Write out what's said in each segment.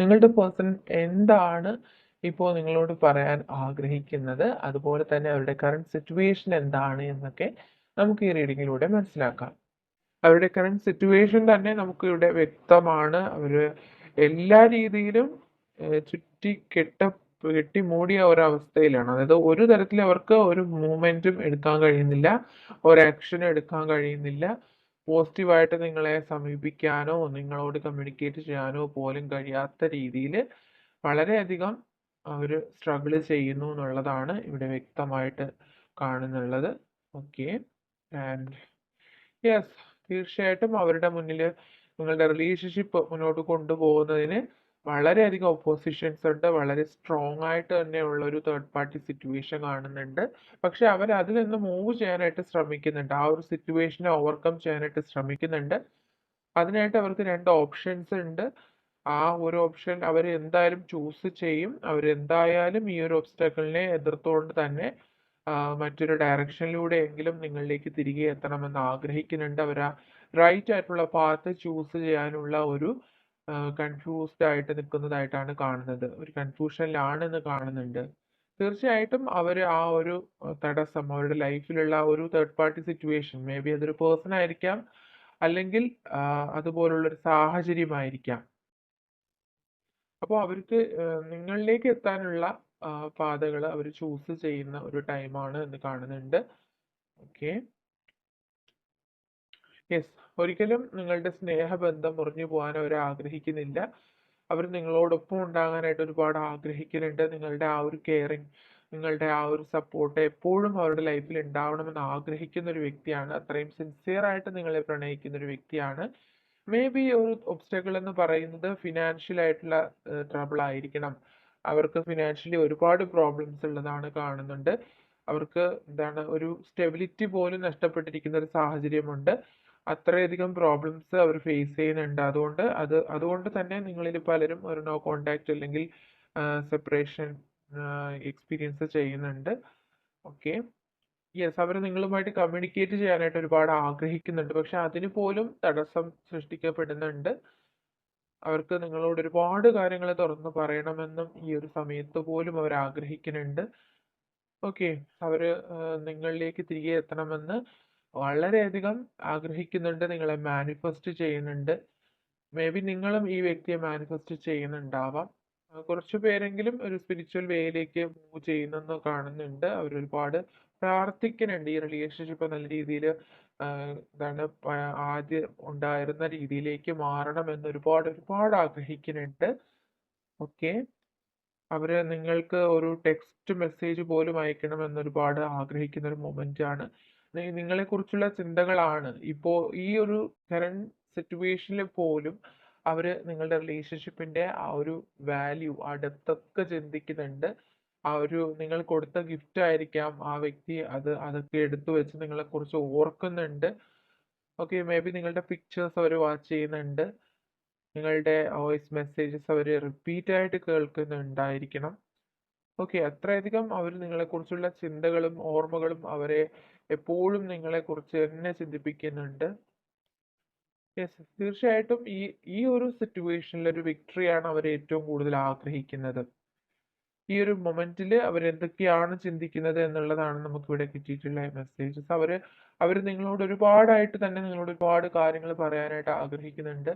നിങ്ങളുടെ പേഴ്സൺ എന്താണ് ഇപ്പോൾ നിങ്ങളോട് പറയാൻ ആഗ്രഹിക്കുന്നത്? അതുപോലെ തന്നെ അവരുടെ കറണ്ട് സിറ്റുവേഷൻ എന്താണ് എന്നൊക്കെ നമുക്ക് ഈ റീഡിങ്ങിലൂടെ മനസ്സിലാക്കാം. അവരുടെ കറണ്ട് സിറ്റുവേഷൻ തന്നെ നമുക്ക് ഇവിടെ വ്യക്തമാണ്. അവർ എല്ലാ രീതിയിലും ചുറ്റി കെട്ട കെട്ടി മൂടിയ ഒരവസ്ഥയിലാണ്. അതായത് ഒരു തരത്തിൽ അവർക്ക് ഒരു മൂവ്മെന്റും എടുക്കാൻ കഴിയുന്നില്ല. ഒരു ആക്ഷനും എടുക്കാൻ കഴിയുന്നില്ല. പോസിറ്റീവായിട്ട് നിങ്ങളെ സമീപിക്കാനോ നിങ്ങളോട് കമ്മ്യൂണിക്കേറ്റ് ചെയ്യാനോ പോലും കഴിയാത്ത രീതിയിൽ വളരെയധികം അവർ സ്ട്രഗിൾ ചെയ്യുന്നു എന്നുള്ളതാണ് ഇവിടെ വ്യക്തമായിട്ട് കാണുന്നുള്ളത്. ഓക്കെ ആൻഡ് യെസ് തീർച്ചയായിട്ടും അവരുടെ മുന്നിൽ നിങ്ങളുടെ റിലേഷൻഷിപ്പ് മുന്നോട്ട് കൊണ്ടുപോകുന്നതിന് വളരെയധികം ഒപ്പോസിഷൻസ് ഉണ്ട്. വളരെ സ്ട്രോങ് ആയിട്ട് തന്നെയുള്ള ഒരു തേർഡ് പാർട്ടി സിറ്റുവേഷൻ കാണുന്നുണ്ട്. പക്ഷെ അവർ അതിൽ നിന്ന് മൂവ് ചെയ്യാനായിട്ട് ശ്രമിക്കുന്നുണ്ട്. ആ ഒരു സിറ്റുവേഷനെ ഓവർകം ചെയ്യാനായിട്ട് ശ്രമിക്കുന്നുണ്ട്. അതിനായിട്ട് അവർക്ക് രണ്ട് ഓപ്ഷൻസ് ഉണ്ട്. ആ ഒരു ഓപ്ഷൻ അവർ എന്തായാലും ചൂസ് ചെയ്യും. അവർ എന്തായാലും ഈ ഒരു ഒബ്സ്റ്റാക്കിളിനെ എതിർത്തുകൊണ്ട് തന്നെ മറ്റൊരു ഡയറക്ഷനിലൂടെ എങ്കിലും നിങ്ങളിലേക്ക് തിരികെ എത്തണമെന്ന് ആഗ്രഹിക്കുന്നുണ്ട്. അവർ ആ റൈറ്റ് ആയിട്ടുള്ള പാത്ത് ചൂസ് ചെയ്യാനുള്ള ഒരു കൺഫ്യൂസ്ഡ് ആയിട്ട് നിൽക്കുന്നതായിട്ടാണ് കാണുന്നത്. ഒരു കൺഫ്യൂഷനിലാണെന്ന് കാണുന്നുണ്ട്. തീർച്ചയായിട്ടും അവർ ആ ഒരു തടസ്സം അവരുടെ ലൈഫിലുള്ള ഒരു third party situation may be അതൊരു പേഴ്സൺ ആയിരിക്കാം അല്ലെങ്കിൽ അതുപോലുള്ളൊരു സാഹചര്യമായിരിക്കാം. അപ്പോൾ അവർക്ക് നിങ്ങളിലേക്ക് എത്താനുള്ള പാതകൾ അവർ ചൂസ് ചെയ്യുന്ന ഒരു ടൈമാണ് എന്ന് കാണുന്നുണ്ട്. ഓക്കെ യെസ് ഒരിക്കലും നിങ്ങളുടെ സ്നേഹബന്ധം മുറിഞ്ഞു പോകാൻ അവർ ആഗ്രഹിക്കുന്നില്ല. അവർ നിങ്ങളോടൊപ്പം ഉണ്ടാകാനായിട്ട് ഒരുപാട് ആഗ്രഹിക്കുന്നുണ്ട്. നിങ്ങളുടെ ആ ഒരു കെയറിങ് നിങ്ങളുടെ ആ ഒരു സപ്പോർട്ട് എപ്പോഴും അവരുടെ ലൈഫിൽ ഉണ്ടാവണമെന്ന് ആഗ്രഹിക്കുന്ന ഒരു വ്യക്തിയാണ്. അത്രയും സിൻസിയർ ആയിട്ട് നിങ്ങളെ പ്രണയിക്കുന്ന ഒരു വ്യക്തിയാണ്. മേ ബി ഒരു ഒബ്സ്റ്റക്കിൾ എന്ന് പറയുന്നത് ഫിനാൻഷ്യൽ ആയിട്ടുള്ള ട്രബിൾ ആയിരിക്കണം. അവർക്ക് ഫിനാൻഷ്യലി ഒരുപാട് പ്രോബ്ലംസ് ഉള്ളതാണ് കാണുന്നുണ്ട്. അവർക്ക് എന്താണ് ഒരു സ്റ്റെബിലിറ്റി പോലും നഷ്ടപ്പെട്ടിരിക്കുന്ന ഒരു സാഹചര്യമുണ്ട്. അത്രയധികം പ്രോബ്ലംസ് അവർ ഫേസ് ചെയ്യുന്നുണ്ട്. അതുകൊണ്ട് അത് അതുകൊണ്ട് തന്നെ നിങ്ങളിൽ പലരും ഒരു നോ കോണ്ടാക്ട് അല്ലെങ്കിൽ സെപ്പറേഷൻ എക്സ്പീരിയൻസ് ചെയ്യുന്നുണ്ട്. ഓക്കെ യെസ് അവർ നിങ്ങളുമായിട്ട് കമ്മ്യൂണിക്കേറ്റ് ചെയ്യാനായിട്ട് ഒരുപാട് ആഗ്രഹിക്കുന്നുണ്ട്. പക്ഷെ അതിന് പോലും തടസ്സം സൃഷ്ടിക്കപ്പെടുന്നുണ്ട്. അവർക്ക് നിങ്ങളോട് ഒരുപാട് കാര്യങ്ങൾ തുറന്നു പറയണമെന്നും ഈ ഒരു സമയത്ത് പോലും അവർ ആഗ്രഹിക്കുന്നുണ്ട്. ഓക്കെ അവർ നിങ്ങളിലേക്ക് തിരികെ എത്തണമെന്ന് വളരെയധികം ആഗ്രഹിക്കുന്നുണ്ട് നിങ്ങളെ മാനിഫെസ്റ്റ് ചെയ്യുന്നുണ്ട്. മേ ബി നിങ്ങളും ഈ വ്യക്തിയെ മാനിഫെസ്റ്റ് ചെയ്യുന്നുണ്ടാവാം. കുറച്ചു പേരെങ്കിലും ഒരു സ്പിരിച്വൽ വേയിലേക്ക് മൂവ് ചെയ്യുന്നെന്ന് കാണുന്നുണ്ട്. അവർ ഒരുപാട് പ്രാർത്ഥിക്കുന്നുണ്ട്. ഈ റിലേഷൻഷിപ്പ് നല്ല രീതിയിൽ എന്താണ് ആദ്യം ഉണ്ടായിരുന്ന രീതിയിലേക്ക് മാറണം എന്ന് ഒരുപാട് ഒരുപാട് ആഗ്രഹിക്കുന്നുണ്ട്. ഓക്കെ അവർ നിങ്ങൾക്ക് ഒരു ടെക്സ്റ്റ് മെസ്സേജ് പോലും അയക്കണം എന്ന് ഒരുപാട് ആഗ്രഹിക്കുന്ന ഒരു മൊമെന്റ് ആണ്. നി- നിങ്ങളെ കുറിച്ചുള്ള ചിന്തകളാണ്. ഇപ്പോ ഈ ഒരു കറണ്ട് സിറ്റുവേഷനിൽ പോലും അവർ നിങ്ങളുടെ റിലേഷൻഷിപ്പിന്റെ ആ ഒരു വാല്യൂ ആ ഡെപ്ത് ഒക്കെ ചിന്തിക്കുന്നുണ്ട്. ആ ഒരു നിങ്ങൾ കൊടുത്ത ഗിഫ്റ്റ് ആയിരിക്കാം ആ വ്യക്തി അത് അതൊക്കെ എടുത്തു വെച്ച് നിങ്ങളെ കുറിച്ച് ഓർക്കുന്നുണ്ട്. ഓക്കെ മേ ബി നിങ്ങളുടെ പിക്ചേഴ്സ് അവർ വാച്ച് ചെയ്യുന്നുണ്ട്. നിങ്ങളുടെ വോയിസ് മെസ്സേജസ് അവർ റിപ്പീറ്റ് ആയിട്ട് കേൾക്കുന്നുണ്ടായിരിക്കണം. ഓക്കെ. അത്രയധികം അവർ നിങ്ങളെക്കുറിച്ചുള്ള ചിന്തകളും ഓർമ്മകളും അവരെ എപ്പോഴും നിങ്ങളെക്കുറിച്ച് തന്നെ ചിന്തിപ്പിക്കുന്നുണ്ട്. യെസ്. തീർച്ചയായിട്ടും ഈ ഈ ഒരു സിറ്റുവേഷനിൽ ഒരു വിക്ടറിയാണ് അവർ ഏറ്റവും കൂടുതൽ ആഗ്രഹിക്കുന്നത്. ഈ ഒരു മൊമെന്റിൽ അവർ എന്തൊക്കെയാണ് ചിന്തിക്കുന്നത് എന്നുള്ളതാണ് നമുക്ക് ഇവിടെ കിട്ടിയിട്ടുള്ള മെസ്സേജസ്. അവർ അവർ നിങ്ങളോട് ഒരുപാടായിട്ട് തന്നെ നിങ്ങളോട് ഒരുപാട് കാര്യങ്ങൾ പറയാനായിട്ട് ആഗ്രഹിക്കുന്നുണ്ട്.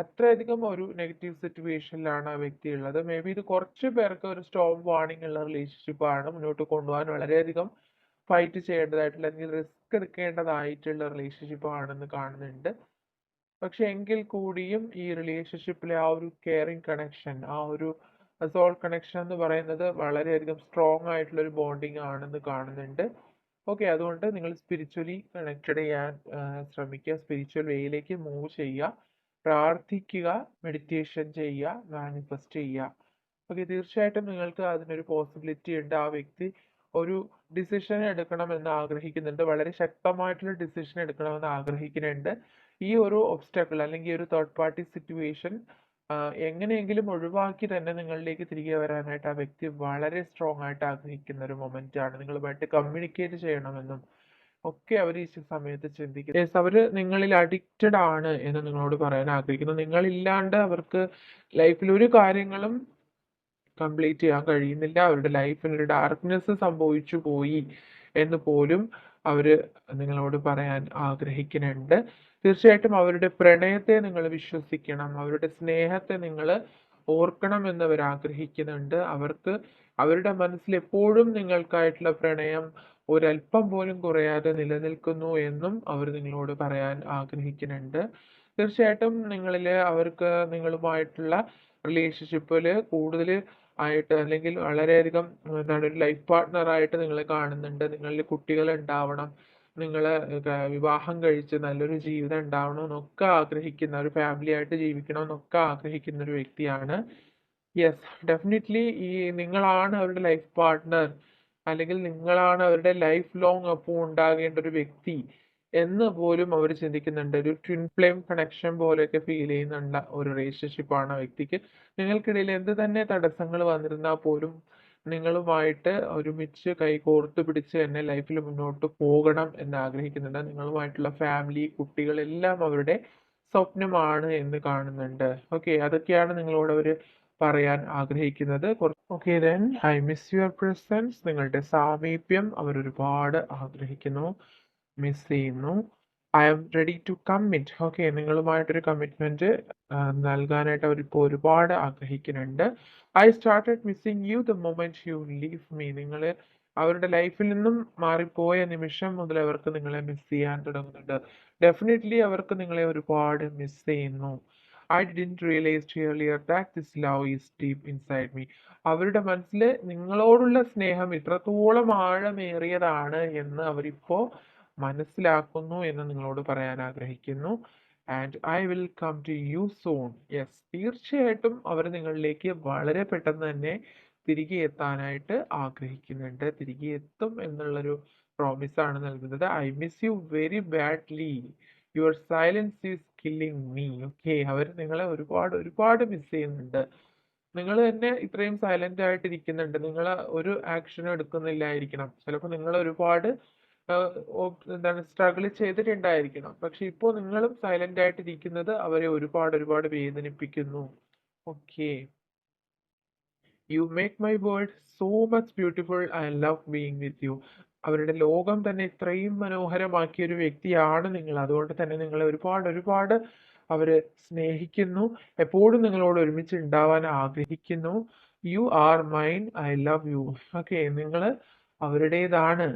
അത്രയധികം ഒരു നെഗറ്റീവ് സിറ്റുവേഷനിലാണ് ആ വ്യക്തി ഉള്ളത് മേ ബി ഇത് കുറച്ച് പേർക്ക് ഒരു സ്റ്റോപ്പ് വാർണിംഗ് ഉള്ള റിലേഷൻഷിപ്പ് ആണ് മുന്നോട്ട് കൊണ്ടുപോകാൻ വളരെയധികം ഫൈറ്റ് ചെയ്യേണ്ടതായിട്ടുള്ള അല്ലെങ്കിൽ റിസ്ക് എടുക്കേണ്ടതായിട്ടുള്ള റിലേഷൻഷിപ്പ് ആണെന്ന് കാണുന്നുണ്ട്. പക്ഷെ എങ്കിൽ കൂടിയും ഈ റിലേഷൻഷിപ്പിലെ ആ ഒരു കെയറിങ് കണക്ഷൻ ആ ഒരു സോൾ കണക്ഷൻ എന്ന് പറയുന്നത് വളരെയധികം സ്ട്രോങ് ആയിട്ടുള്ള ഒരു ബോണ്ടിങ് ആണെന്ന് കാണുന്നുണ്ട്. ഓക്കെ അതുകൊണ്ട് നിങ്ങൾ സ്പിരിച്വലി കണക്റ്റഡ് ചെയ്യാൻ ശ്രമിക്കുക. സ്പിരിച്വൽ വേയിലേക്ക് മൂവ് ചെയ്യുക. പ്രാർത്ഥിക്കുക മെഡിറ്റേഷൻ ചെയ്യുക മാനിഫെസ്റ്റ് ചെയ്യുക. ഓക്കെ തീർച്ചയായിട്ടും നിങ്ങൾക്ക് അതിനൊരു പോസിബിലിറ്റി ഉണ്ട്. ആ വ്യക്തി ഒരു ഡിസിഷൻ എടുക്കണമെന്ന് ആഗ്രഹിക്കുന്നുണ്ട്. വളരെ ശക്തമായിട്ടുള്ള ഡിസിഷൻ എടുക്കണമെന്ന് ആഗ്രഹിക്കുന്നുണ്ട്. ഈ ഒരു ഒബ്സ്റ്റാക്കിൾ അല്ലെങ്കിൽ ഒരു തേർഡ് പാർട്ടി സിറ്റുവേഷൻ എങ്ങനെയെങ്കിലും ഒഴിവാക്കി തന്നെ നിങ്ങളിലേക്ക് തിരികെ വരാനായിട്ട് ആ വ്യക്തി വളരെ സ്ട്രോങ് ആയിട്ട് ആഗ്രഹിക്കുന്ന ഒരു മൊമെന്റ് ആണ്. നിങ്ങളുമായിട്ട് കമ്മ്യൂണിക്കേറ്റ് ചെയ്യണമെന്നും ഒക്കെ അവർ ഈ സമയത്ത് ചിന്തിക്കുന്നത് യെസ് അവർ നിങ്ങളിൽ അഡിക്റ്റഡ് ആണ് എന്ന് നിങ്ങളോട് പറയാൻ ആഗ്രഹിക്കുന്നു. നിങ്ങളില്ലാണ്ട് അവർക്ക് ലൈഫിൽ ഒരു കാര്യങ്ങളും കംപ്ലീറ്റ് ചെയ്യാൻ കഴിയുന്നില്ല. അവരുടെ ലൈഫിൽ ഒരു ഡാർക്ക്നെസ് സംഭവിച്ചു പോയി എന്ന് പോലും അവർ നിങ്ങളോട് പറയാൻ ആഗ്രഹിക്കുന്നുണ്ട്. തീർച്ചയായിട്ടും അവരുടെ പ്രണയത്തെ നിങ്ങൾ വിശ്വസിക്കണം. അവരുടെ സ്നേഹത്തെ നിങ്ങൾ ഓർക്കണം എന്ന് അവർ ആഗ്രഹിക്കുന്നുണ്ട്. അവർക്ക് അവരുടെ മനസ്സിൽ എപ്പോഴും നിങ്ങൾക്കായിട്ടുള്ള പ്രണയം ഒരല്പം പോലും കുറയാതെ നിലനിൽക്കുന്നു എന്നും അവർ നിങ്ങളോട് പറയാൻ ആഗ്രഹിക്കുന്നുണ്ട്. തീർച്ചയായിട്ടും നിങ്ങളിൽ അവർക്ക് നിങ്ങളുമായിട്ടുള്ള റിലേഷൻഷിപ്പിൽ കൂടുതൽ ആയിട്ട് അല്ലെങ്കിൽ വളരെയധികം എന്താണ് ഒരു ലൈഫ് പാർട്ട്ണറായിട്ട് നിങ്ങളെ കാണുന്നുണ്ട്. നിങ്ങളിൽ കുട്ടികൾ ഉണ്ടാവണം നിങ്ങൾ വിവാഹം കഴിച്ച് നല്ലൊരു ജീവിതം ഉണ്ടാവണം എന്നൊക്കെ ആഗ്രഹിക്കുന്ന ഒരു ഫാമിലി ആയിട്ട് ജീവിക്കണം എന്നൊക്കെ ആഗ്രഹിക്കുന്ന ഒരു വ്യക്തിയാണ്. യെസ് ഡെഫിനറ്റ്ലി ഈ നിങ്ങളാണ് അവരുടെ ലൈഫ് പാർട്ട്ണർ അല്ലെങ്കിൽ നിങ്ങളാണ് അവരുടെ ലൈഫ് ലോങ് ഒപ്പം ഉണ്ടാകേണ്ട ഒരു വ്യക്തി എന്ന് പോലും അവർ ചിന്തിക്കുന്നുണ്ട്. ഒരു ട്വിൻ ഫ്ലെയിം കണക്ഷൻ പോലെയൊക്കെ ഫീൽ ചെയ്യുന്നുണ്ട് ഒരു റിലേഷൻഷിപ്പ് ആണ് ആ വ്യക്തിക്ക്. നിങ്ങൾക്കിടയിൽ എന്ത് തന്നെ തടസ്സങ്ങൾ വന്നിരുന്നാൽ പോലും നിങ്ങളുമായിട്ട് ഒരുമിച്ച് കൈകോർത്ത് പിടിച്ച് തന്നെ ലൈഫിൽ മുന്നോട്ട് പോകണം എന്ന് ആഗ്രഹിക്കുന്നുണ്ട്. നിങ്ങളുമായിട്ടുള്ള ഫാമിലി കുട്ടികൾ എല്ലാം അവരുടെ സ്വപ്നമാണ് എന്ന് കാണുന്നുണ്ട്. ഓക്കെ അതൊക്കെയാണ് നിങ്ങളോട് അവർ പറയാൻ ആഗ്രഹിക്കുന്നത്. Okay then I miss your presence നിങ്ങളുടെ സാമീപ്യം അവർ ഒരുപാട് ആഗ്രഹിക്കുന്നു. മിസ് ചെയ്യുന്നു. I am ready to commit okay നിങ്ങളുമായിട്ടൊരു commitment നൽകാനായിട്ട് അവരിപ്പോൾ ഒരുപാട് ആഗ്രഹിക്കുന്നുണ്ട്. I started missing you the moment you leave me നിങ്ങൾ അവരുടെ ലൈഫിൽ നിന്നും മാറിപ്പോയ നിമിഷം മുതൽ അവർക്ക് നിങ്ങളെ മിസ് ചെയ്യാൻ തുടങ്ങുന്നുണ്ട്. ഡെഫിനറ്റ്ലി അവർക്ക് നിങ്ങളെ ഒരുപാട് മിസ് ചെയ്യുന്നു. I didn't realise earlier that this love is deep inside me അവരുടെ മനസ്സിൽ നിങ്ങളോടുള്ള സ്നേഹം ഇത്രത്തോളം ആഴമേറിയതാണ് എന്ന് അവരിപ്പോ മനസ്സിലാക്കുന്നു എന്ന് നിങ്ങളോട് പറയാൻ ആഗ്രഹിക്കുന്നു. And I will come to you soon yes തീർച്ചയായിട്ടും അവർ നിങ്ങളിലേക്ക് വളരെ പെട്ടെന്ന് തന്നെ തിരികെ എത്താനായിട്ട് ആഗ്രഹിക്കുന്നുണ്ട്. തിരികെ എത്തും എന്നുള്ളൊരു പ്രോമിസ് ആണ് നൽകുന്നത്. I miss you very badly your silence is killing me okay അവർ നിങ്ങളെ ഒരുപാട് ഒരുപാട് മിസ് ചെയ്യുന്നുണ്ട്. നിങ്ങൾ തന്നെ ഇത്രയും സൈലന്റ് ആയിട്ട് ഇരിക്കുന്നുണ്ട്. നിങ്ങൾ ഒരു ആക്ഷനും എടുക്കുന്നില്ലായിരിക്കണം. ചിലപ്പോൾ നിങ്ങൾ ഒരുപാട് എന്താണ് സ്ട്രഗിൾ ചെയ്തിട്ടുണ്ടായിരിക്കണം. പക്ഷെ ഇപ്പോൾ നിങ്ങളും സൈലന്റ് ആയിട്ട് ഇരിക്കുന്നത് അവരെ ഒരുപാട് ഒരുപാട് വേദനിപ്പിക്കുന്നു. Okay you make my world so much beautiful I love being with you അവരുടെ ലോകം തന്നെ ഇത്രയും മനോഹരമാക്കിയ ഒരു വ്യക്തിയാണ് നിങ്ങൾ. അതുകൊണ്ട് തന്നെ നിങ്ങളെ ഒരുപാട് ഒരുപാട് അവർ സ്നേഹിക്കുന്നു. എപ്പോഴും നിങ്ങളോട് ഒരുമിച്ച് ഉണ്ടാവാൻ ആഗ്രഹിക്കുന്നു. You are mine I love you okay നിങ്ങൾ അവരുടേതാണ്.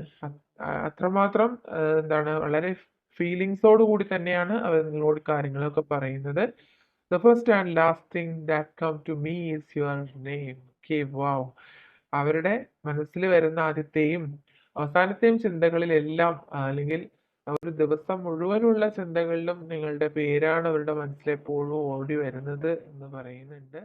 അത്രമാത്രം എന്താണ് വളരെ ഫീലിങ്സോട് കൂടി തന്നെയാണ് അവർ നിങ്ങളോട് കാര്യങ്ങളൊക്കെ പറയുന്നത്. The first and last thing that come to me is your name okay wow അവരുടെ മനസ്സിൽ വരുന്ന ആദ്യത്തെയും അവസാനത്തെയും ചിന്തകളിലെല്ലാം അല്ലെങ്കിൽ ഒരു ദിവസം മുഴുവനുള്ള ചിന്തകളിലും നിങ്ങളുടെ പേരാണ് അവരുടെ മനസ്സിലെപ്പോഴും ഓടി വരുന്നത് എന്ന് പറയുന്നുണ്ട്.